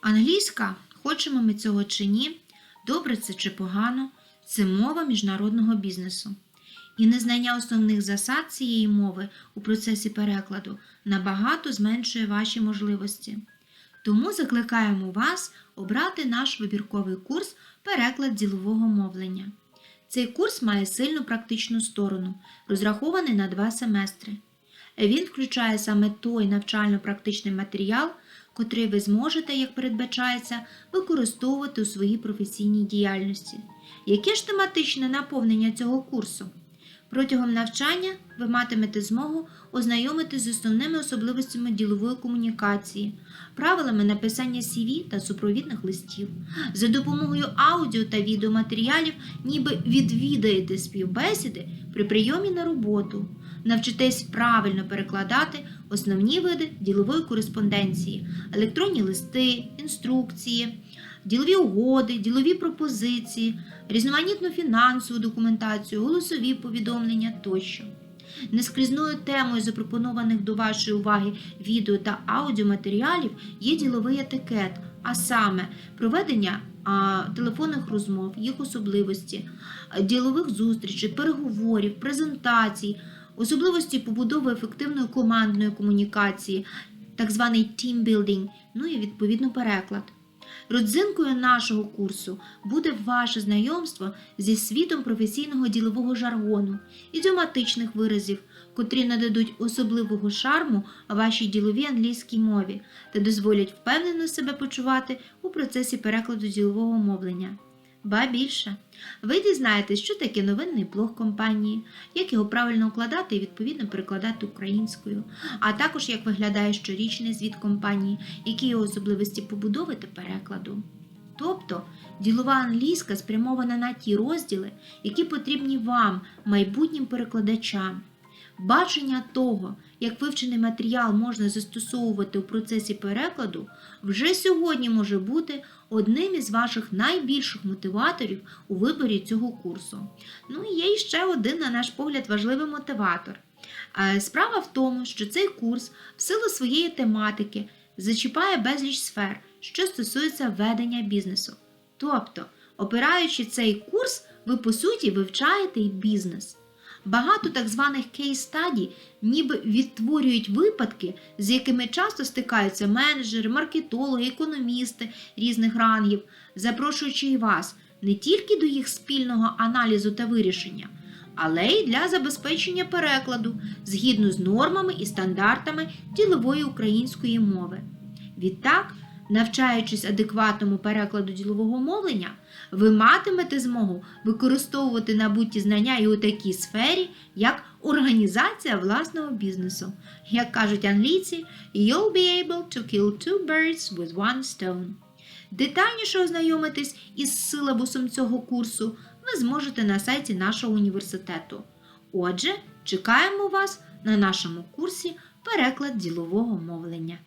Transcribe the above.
Англійська, хочемо ми цього чи ні, добре це чи погано, це мова міжнародного бізнесу. І незнання основних засад цієї мови у процесі перекладу набагато зменшує ваші можливості. Тому закликаємо вас обрати наш вибірковий курс Переклад ділового мовлення. Цей курс має сильну практичну сторону, розрахований на два семестри. Він включає саме той навчально-практичний матеріал, котрий ви зможете, як передбачається, використовувати у своїй професійній діяльності. Яке ж тематичне наповнення цього курсу? Протягом навчання ви матимете змогу ознайомитися з основними особливостями ділової комунікації, правилами написання CV та супровідних листів. За допомогою аудіо та відеоматеріалів ніби відвідаєте співбесіди при прийомі на роботу, навчитесь правильно перекладати основні види ділової кореспонденції, електронні листи, інструкції, ділові угоди, ділові пропозиції, різноманітну фінансову документацію, голосові повідомлення тощо. Нескрізною темою запропонованих до вашої уваги відео та аудіоматеріалів є діловий етикет, а саме проведення а, телефонних розмов, їх особливості, ділових зустрічей, переговорів, презентацій, особливості побудови ефективної командної комунікації, так званий team-building, ну і відповідно переклад. Родзинкою нашого курсу буде ваше знайомство зі світом професійного ділового жаргону, ідіоматичних виразів, котрі нададуть особливого шарму вашій діловій англійській мові та дозволять впевнено себе почувати у процесі перекладу ділового мовлення. Ба більше, ви дізнаєтесь, що таке новинний блог компанії, як його правильно укладати і відповідно перекладати українською, а також як виглядає щорічний звіт компанії, які його особливості побудови та перекладу. Тобто ділова англійська спрямована на ті розділи, які потрібні вам, майбутнім перекладачам. Бачення того, як вивчений матеріал можна застосовувати у процесі перекладу, вже сьогодні може бути одним із ваших найбільших мотиваторів у виборі цього курсу. Ну і є ще один, на наш погляд, важливий мотиватор. Е, Справа в тому, що цей курс в силу своєї тематики зачіпає безліч сфер, що стосується ведення бізнесу. Тобто, опираючи цей курс, ви по суті вивчаєте і бізнес. Багато так званих кейс-стадій ніби відтворюють випадки, з якими часто стикаються менеджери, маркетологи, економісти різних рангів, запрошуючи і вас не тільки до їх спільного аналізу та вирішення, але й для забезпечення перекладу згідно з нормами і стандартами ділової української мови. Відтак, навчаючись адекватному перекладу ділового мовлення, ви матимете змогу використовувати набуті знання і у такій сфері, як організація власного бізнесу. Як кажуть англійці, you'll be able to kill two birds with one stone. Детальніше ознайомитись із силабусом цього курсу ви зможете на сайті нашого університету. Отже, чекаємо вас на нашому курсі переклад ділового мовлення.